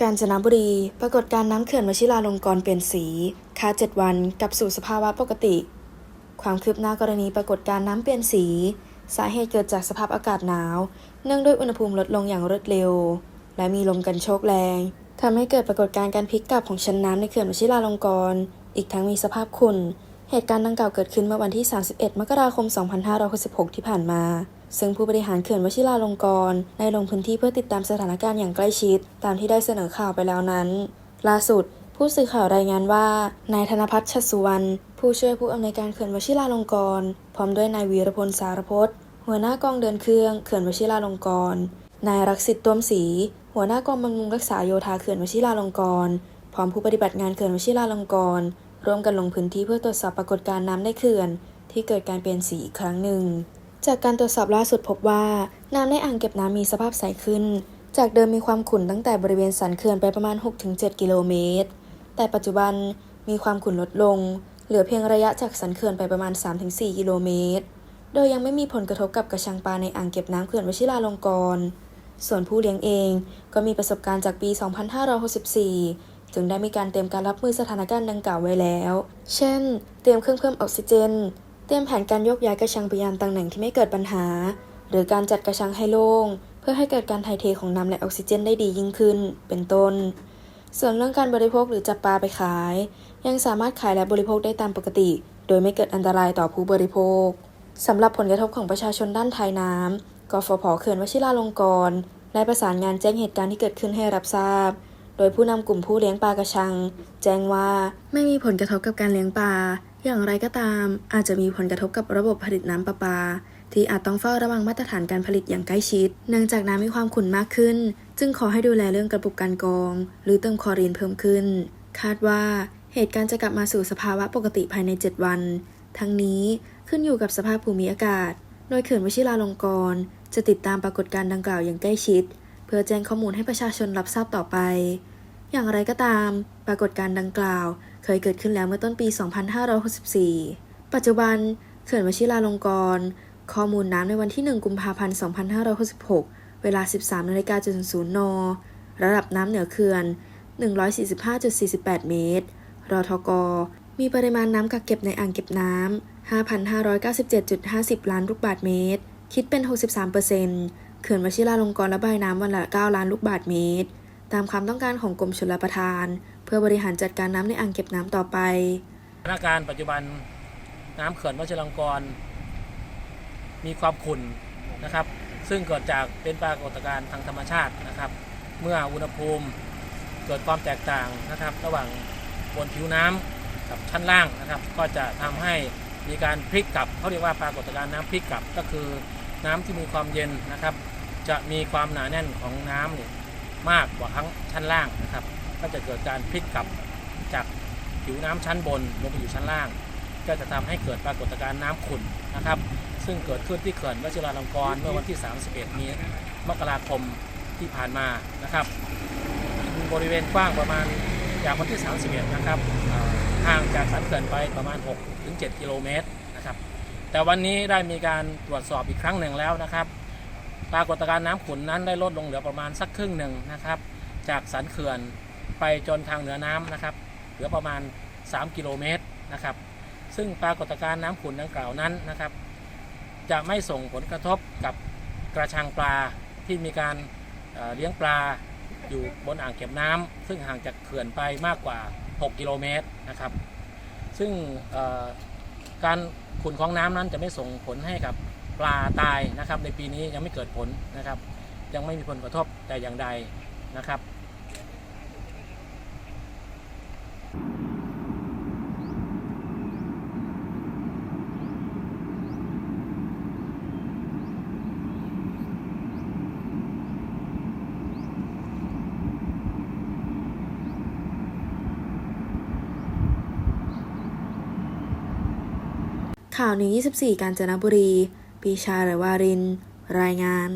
กาญจนบุรี ปรากฏการน้ำเขื่อนวชิราลงกรณ์เปลี่ยนสีค่า7 วันกลับสู่สภาวะปกติ ความคืบหน้ากรณีปรากฏการน้ำเปลี่ยนสี สาเหตุเกิดจากสภาพอากาศหนาว เนื่องด้วยอุณหภูมิลดลงอย่างรวดเร็ว และมีลมกันโชกแรงทำให้เกิดปรากฏการณ์การพลิกกลับของชั้นน้ำในเขื่อนวชิราลงกรณ์ อีกทั้งมีสภาพขุ่น เหตุการณ์ดังกล่าวเกิดขึ้นเมื่อวันที่ 31 มกราคม 2566 ที่ผ่านมา ซึ่งผู้บริหารเขื่อนวชิราลงกรณ์ได้ลงพื้นที่เพื่อติดตามสถานการณ์อย่างใกล้ชิด ตามที่ได้เสนอข่าวไปแล้วนั้น ล่าสุด ผู้สื่อข่าวรายงานว่า นายธนพัฒน์ชัดสุวรรณ ผู้ช่วยผู้อำนวยการเขื่อนวชิราลงกรณ์ พร้อมด้วยนายวีรพลสารพจน์ หัวหน้ากองเดินเครื่องเขื่อนวชิราลงกรณ์ นายรักษิตต้วมศรี หัวหน้ากองบำรุงรักษาโยธาเขื่อนวชิราลงกรณ์ พร้อมผู้ปฏิบัติงานเขื่อนวชิราลงกรณ์ ร่วมกันลงพื้นที่เพื่อตรวจสอบปรากฏการณ์น้ำในเขื่อน ที่เกิดการเปลี่ยนสีอีกครั้งหนึ่ง จากการตรวจสอบล่าสุดพบว่า น้ำในอ่างเก็บน้ำมีสภาพใสขึ้น จากเดิมมีความขุ่นตั้งแต่บริเวณสันเขื่อนไปประมาณ 6-7 กิโลเมตร แต่ปัจจุบันมีความขุ่นลดลง เหลือเพียงระยะจากสันเขื่อนไปประมาณ 3-4 กิโลเมตร โดยยังไม่มีผลกระทบกับกระชังปลาในอ่างเก็บน้ำเขื่อนวชิราลงกรณ์ส่วนผู้เลี้ยงเองก็มีประสบการณ์จากปี 2564 จึงได้มีการเตรียมการรับมือสถานการณ์ดังกล่าวไว้แล้ว เช่น เตรียมเครื่องเพิ่มออกซิเจน เตรียมแผนการยกย้ายกระชังไปยังตำแหน่งที่ไม่เกิดปัญหา หรือการจัดกระชังให้โล่ง เพื่อให้เกิดการถ่ายเทของน้ำและออกซิเจนได้ดียิ่งขึ้น เป็นต้น ส่วนเรื่องการบริโภคหรือจับปลาไปขาย ยังสามารถขายและบริโภคได้ตามปกติ โดยไม่เกิดอันตรายต่อผู้บริโภคสำหรับผลกระทบของประชาชนด้านท้ายน้ำกฟผเขื่อนวชิราลงกรณ์ได้ประสานงานแจ้งเหตุการณ์ที่เกิดขึ้นให้รับทราบ โดยผู้นำกลุ่มผู้เลี้ยงปลากระชัง แจ้งว่าไม่มีผลกระทบกับการเลี้ยงปลา อย่างไรก็ตาม อาจจะมีผลกระทบกับระบบผลิตน้ำประปา ที่อาจต้องเฝ้าระวังมาตรฐานการผลิตอย่างใกล้ชิด เนื่องจากน้ำมีความขุ่นมากขึ้น จึงขอให้ดูแลเรื่องกระปุกการกรอง หรือเติมคอรีนเพิ่มขึ้น คาดว่าเหตุการณ์จะกลับมาสู่สภาวะปกติภายใน 7 วัน ทั้งนี้ขึ้นอยู่กับสภาพภูมิอากาศ โดยเขื่อนวชิราลงกรณ์จะติดตามปรากฏการณ์ดังกล่าวอย่างใกล้ชิด เพื่อแจ้งข้อมูลให้ประชาชนรับทราบต่อไป อย่างไรก็ตาม ปรากฏการณ์ดังกล่าว เคยเกิดขึ้นแล้วเมื่อต้นปี 2564 ปัจจุบันเขื่อนวชิราลงกรณ์ข้อมูลน้ำในวันที่ 1 กุมภาพันธ์ 2566 เวลา 13นาฬิกาจุดศูนระดับน้ำเหนือเขื่อน 145.48 เมตร รทก มีปริมาณน้ำกักเก็บในอ่างเก็บน้ำ 5,597.50 ล้านลูกบาศก์เมตร คิดเป็น 63%เขื่อนวชิราลงกรณ์ระบายน้ำวันละ 9 ล้านลูกบาศก์เมตร ตามความต้องการของกรมชลประทาน เพื่อบริหารจัดการน้ำในอ่างเก็บน้ำต่อไปสถานการณ์ปัจจุบันน้ำเขื่อนวชิรังกร มีความขุ่นนะครับ ซึ่งเกิดจากเป็นปรากฏการณ์ทางธรรมชาตินะครับ เมื่ออุณหภูมิเกิดความแตกต่างนะครับ ระหว่างบนผิวน้ำกับชั้นล่างนะครับ ก็จะทำให้มีการพลิกกลับเขาเรียกว่าปรากฏการณ์น้ำพลิกกลับก็คือน้ำที่มีความเย็นนะครับ จะมีความหนาแน่นของน้ำเนี่ย มากกว่าทั้งชั้นล่างนะครับ ก็จะเกิดการพลิกกลับจากผิวน้ำชั้นบนลงไปอยู่ชั้นล่าง ก็จะทำให้เกิดปรากฏการณ์น้ำขุ่นนะครับ ซึ่งเกิดขึ้นที่เขื่อนวชิราลงกรณ์เมื่อวันที่ 31 นี้มกราคมที่ผ่านมานะครับบริเวณกว้างประมาณจากวันที่ 31 นะครับห่างจากสันเขื่อนไปประมาณ 6-7 กิโลเมตรนะครับ แต่วันนี้ได้มีการตรวจสอบอีกครั้งหนึ่งแล้วนะครับ ปรากฏการณ์น้ำขุนนั้นได้ลดลงเหลือประมาณสักครึ่งหนึ่งนะครับ จากสันเขื่อนไปจนทางเหนือน้ำนะครับ เหลือประมาณ 3 กิโลเมตรนะครับ ซึ่งปรากฏการณ์น้ำขุนดังกล่าวนั้นนะครับ จะไม่ส่งผลกระทบกับกระชังปลาที่มีการเอ่อเลี้ยงปลาอยู่บนอ่างเก็บน้ำซึ่งห่างจากเขื่อนไปมากกว่า 6 กิโลเมตรนะครับ ซึ่งการขุนของน้ำนั้นจะไม่ส่งผลให้กับ ปลาตายนะครับในปีนี้ยังไม่เกิดผลนะครับ ยังไม่มีผลกระทบแต่อย่างใดนะครับข่าวหนึ่ง24 กาญจนบุรี ปีชาหรือวาริน รายงาน